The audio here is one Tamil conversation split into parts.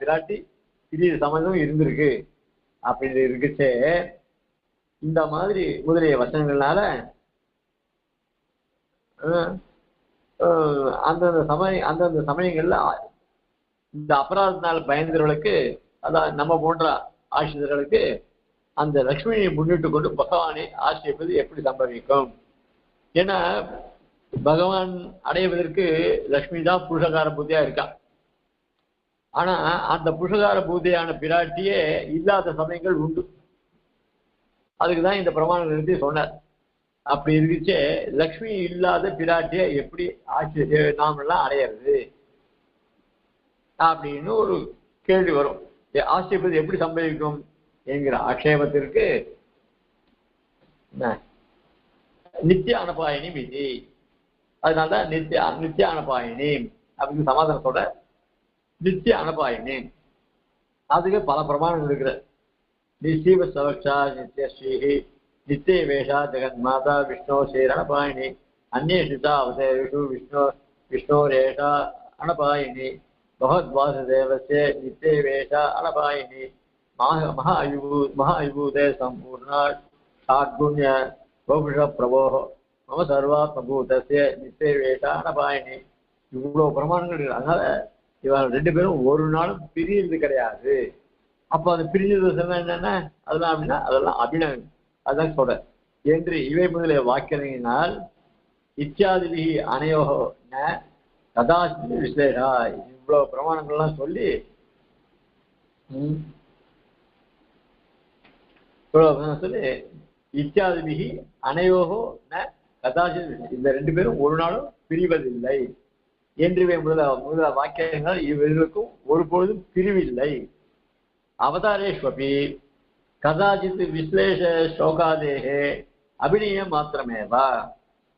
பிராட்டி இது சம்மந்தம் இருந்திருக்கு. அப்படின்னு இருக்குச்சே இந்த மாதிரி முதலிய வசனங்கள்னால அந்தந்த சமய அந்தந்த சமயங்கள்ல இந்த அபராதத்தினால் பயந்தவர்களுக்கு அதான் நம்ம போன்ற ஆசிரியர்களுக்கு அந்த லக்ஷ்மியை முன்னிட்டு கொண்டு பகவானை ஆசிரியப்பது எப்படி சம்பவிக்கும்? ஏன்னா பகவான் அடைவதற்கு லக்ஷ்மி தான் புருஷகார புத்தியா இருக்கான் ஆனா அந்த புஷகார பூஜையான பிராட்டியே இல்லாத சமயங்கள் உண்டு. அதுக்கு தான் இந்த பிரமாணம் நிறுத்தி சொன்னார். அப்படி இருந்துச்சு லக்ஷ்மி இல்லாத பிராட்டியை எப்படி ஆட்சி நாமெல்லாம் அடையிறது? அப்படின்னு ஒரு கேள்வி வரும். ஏ, ஆட்சேபது எப்படி சம்பவிக்கும் என்கிற ஆட்சேபத்திற்கு நித்திய அனுபாயினி விதி. அதனாலதான் நித்திய நித்திய அனுபாயினி அப்படின்னு சமாதானம் சொல்ற நித்திய அனுபாயினி அதுக்கு பல பிரமாணங்கள் இருக்கிற நிச்சீவ சவக்ஷா நித்திய ஸ்ரீஹி நித்திய வேஷா ஜெகன்மாதா விஷ்ணு ஸ்ரீரணபாயினி அந்நேஷிதா அவதேஷு விஷ்ணு விஷ்ணோரேஷா அனபாயினி பகவத்வாசுதேவஸ்ய நித்திய வேஷா அனபாயினி மகா மகாயுபூ மகாயுபூதே சம்பூர்ணா ஷாட்குண்ய பௌருஷ பிரபோ மம சர்வாத்மபூதஸ்ய நித்திய வேஷா அனபாயினி இவ்வளவு பிரமாணங்கள் இருக்கு அதனால இவன் ரெண்டு பேரும் ஒரு நாளும் பிரியுறது கிடையாது. அப்ப அது பிரிஞ்சது என்னென்ன என்னன்னா அதெல்லாம் அப்படின்னா அதெல்லாம் அபிநயம். அதான் சொல்ற என்று இவை முதலிய வாக்கியங்களினால் இத்தியாதிபி அணையோ ந விசேஷா இவ்வளவு பிரமாணங்கள்லாம் சொல்லி சொல்லி இத்தியாதிபிகி அனையோகோ ந கதாசி இந்த ரெண்டு பேரும் ஒரு நாளும் பிரிவதில்லை. என்றுவே முதல முதல வாக்கியங்கள் இவர்களுக்கும் ஒருபொழுதும் பிரிவில்லை. அவதாரேஷ்வபி கதாஜித் விஸ்லேஷ சோகாதேகே அபிநயம் மாத்திரமேவா?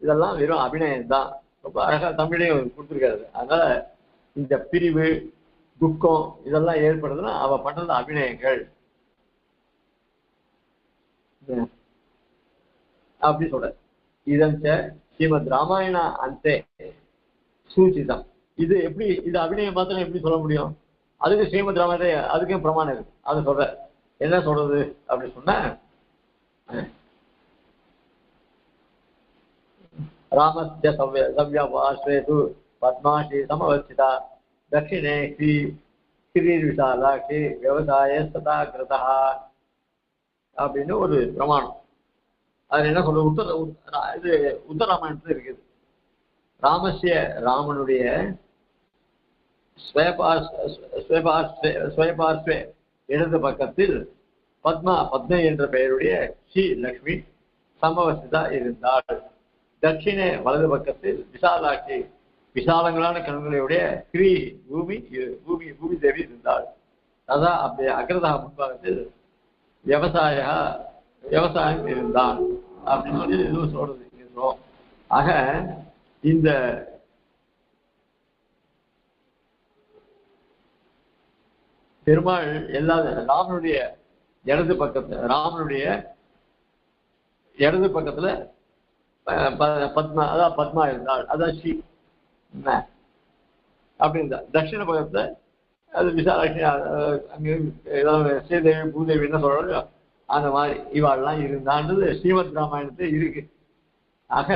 இதெல்லாம் வெறும் அபிநயம் தான். ரொம்ப அழகா தமிழையும் கொடுத்துருக்காரு. அதனால இந்த பிரிவு துக்கம் இதெல்லாம் ஏற்படுதுன்னா அவ பண்றது அபிநயங்கள். அப்படி சொல்ற. இதன் ஸ்ரீமத் ராமாயண அந்தே. சூச்சிதம் இது எப்படி இது அபிநயம் மாத்திரம் எப்படி சொல்ல முடியும்? அதுக்கு ஸ்ரீமத் ராமாயண அதுக்கும் பிரமாணம் இருக்கு. அது சொல்ற. என்ன சொல்றது அப்படி சொன்ன அஹ், ராமஸ்ய சவ்ய சவ்யவாஸ்வேது பத்மாஷி சமவச்சிதா தட்சிணே ஸ்ரீ ஸ்ரீர்விசாலாட்சி விவசாய சதாகிருதா அப்படின்னு ஒரு பிரமாணம். அது என்ன சொல்றது? உத்தர உத்- இது உத்தராமாயணத்துல இருக்குது. ராமசிய ராமனுடைய ஸ்வயபார்ஸ்- ஸ்வயபார்ஸ்வே இடது பக்கத்தில் பத்மா பத்ம என்ற பெயருடைய ஸ்ரீ லக்ஷ்மி சமவசிதா இருந்தாள். தட்சிண வலது பக்கத்தில் விசாலாட்சி விசாலங்களான கண்களையுடைய ஸ்ரீ பூமி பூமி பூமி தேவி இருந்தாள். அதான் அப்படி அக்ரதா முன்பாகத்தில் விவசாய விவசாயம் இருந்தான். அப்படின்னு சொல்லி இதுவும் சொல்றது ஆக இந்த பெருமாள் எல்லா ராமனுடைய இடது பக்கத்துல ராமனுடைய இடது பக்கத்துல பத்மா அதான் பத்மா இருந்தாள். அதான் ஸ்ரீ அப்படின்னு அப்படி இருந்தா தட்சிண பக்கத்துல அது விசாலாட்சி அங்கே அங்க ஏதாவது ஸ்ரீதேவி பூதேவி என்ன சொல்றாங்க அந்த மாதிரி இவாள்லாம் இருந்தான்றது ஸ்ரீமத் ராமாயணத்துல இருக்கு. ஆக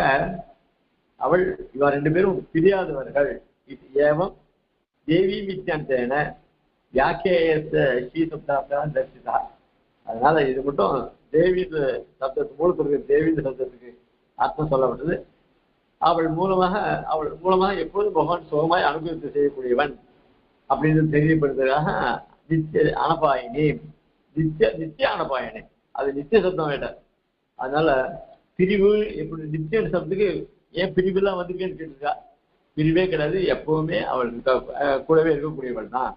அவள் இவா ரெண்டு பேரும் பிரியாதவர்கள். இது ஏவம். தேவி மித்தியந்தேன வியாக்கியத்த ஸ்ரீசப்தாப்தான் தரிசிதா. அதனால இது மட்டும் தேவி சப்தத்து மூலத்திற்கு தேவி சப்தத்துக்கு அர்த்தம் சொல்லப்பட்டது. அவள் மூலமாக அவள் மூலமாக எப்போதும் பகவான் சுகமாய் அனுபவித்து செய்யக்கூடியவன் அப்படின்னு தெரியப்படுத்துறதாக நித்திய அனபாயினி நித்திய நித்திய அனபாயினி. அது நித்திய சப்தம் வேண்டாம். அதனால பிரிவு எப்படி நித்திய சப்தத்துக்கு ஏன் பிரிவுலாம் வந்திருக்கேன்னு கேட்டிருக்கா? பிரிவே கிடையாது எப்பவுமே அவள் கூடவே இருக்கக்கூடியவள் தான்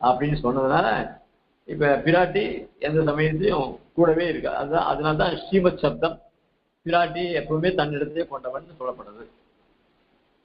அப்படின்னு சொன்னதுனால இப்ப பிராட்டி எந்த சமயத்தையும் கூடவே இருக்கா? அதுதான் அதனால தான் ஸ்ரீமத் சப்தம் பிராட்டி எப்பவுமே தன்னிடத்தையே கொண்டவன் சொல்லப்படுது.